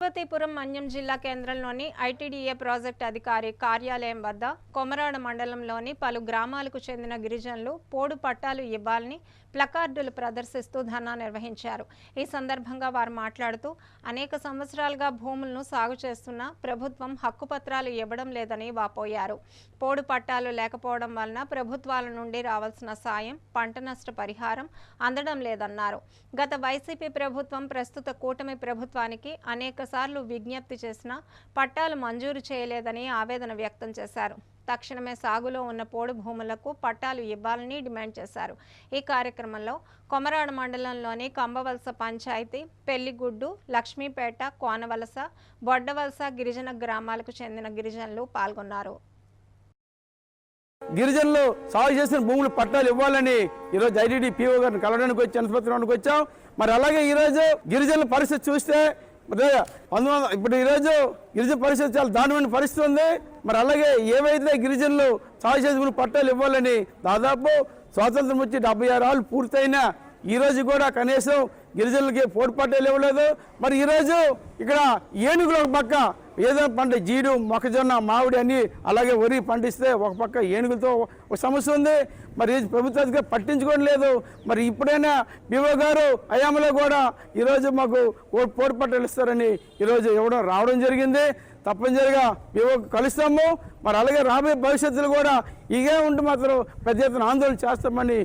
పార్వతీపురం మన్యం జిల్లా కేంద్రంలోని ITDA project అధికారి కార్యాలయం వద్ద కొమరాడ మండలంలోని పలు గ్రామాలకు చెందిన గిరిజనులు పోడు పట్టాలు ఇవ్వాలని ప్లకార్డులు ప్రదర్శిస్తూ ధర్నా నిర్వహించారు. ఈ సందర్భంగా వారు మాట్లాడుతూ అనేక సంవత్సరాలుగా భూములను సాగు చేస్తున్న ప్రభుత్వం హక్కుపత్రాలు ఇవ్వడం లేదని వాపోయారు. పోడు పట్టాలు లేకపోవడం వలన ప్రభుత్వాల నుండి రావాల్సిన సాయం పంట నష్ట పరిహారం అందడం లేదన్నారు. గత వైసీపీ ప్రభుత్వం ప్రస్తుత కూటమి ప్రభుత్వానికి అనేక సార్లు విజ్ఞప్తి చేసినా పట్టాలు మంజూరు చేయలేదని ఆవేదన వ్యక్తం చేశారు. తక్షణమే సాగులో ఉన్న పోడు భూములకు పట్టాలు ఇవ్వాలని డిమాండ్ చేశారు. ఈ కార్యక్రమంలో కొమరాడ మండలంలోని కంబవలస పంచాయతీ పెళ్ళిగుడ్డు లక్ష్మీపేట కోనవలస బొడ్డవలస గిరిజన గ్రామాలకు చెందిన గిరిజనులు పాల్గొన్నారు. గిరిజనులు సాగు చేసిన భూములు పట్టాలు ఇవ్వాలని ఈరోజు ఐటీడీ పీఓ గారిని కలవడానికి వచ్చి వచ్చాం. మరి అలాగే ఈరోజు గిరిజనుల పరిస్థితి చూస్తే మరి పంతొమ్మిది ఇప్పుడు ఈరోజు గిరిజన పరిస్థితి చాలా దారుణమైన పరిస్థితి ఉంది. మరి అలాగే ఏవైతే గిరిజనులు సాగు చేసుకుని పట్టాలు ఇవ్వాలని దాదాపు స్వాతంత్రం వచ్చి డెబ్బై ఆరు ఆళ్ళు పూర్తయినా ఈరోజు కూడా కనీసం గిరిజనులకి పోటు పట్టాలు ఇవ్వలేదు మరి ఈరోజు ఇక్కడ ఏనుగులు ఒక పక్క ఏదైనా పంట జీడు మొక్కజొన్న మామిడి అని అలాగే వరి పండిస్తే ఒక పక్క ఏనుగులతో ఒక సమస్య ఉంది. మరి ఈ ప్రభుత్వ పట్టించుకోవడం లేదు. మరి ఇప్పుడైనా బీవో గారు అయామలో కూడా ఈరోజు మాకు ఓ- పోటు పట్టలు ఇస్తారని ఈరోజు ఇవ్వడం రావడం జరిగింది. తప్పనిసరిగా వివో కలుస్తాము. మరి అలాగే రాబోయే భవిష్యత్తులో కూడా ఇదే ఉంటే మాత్రం పెద్ద ఎత్తున ఆందోళన చేస్తామని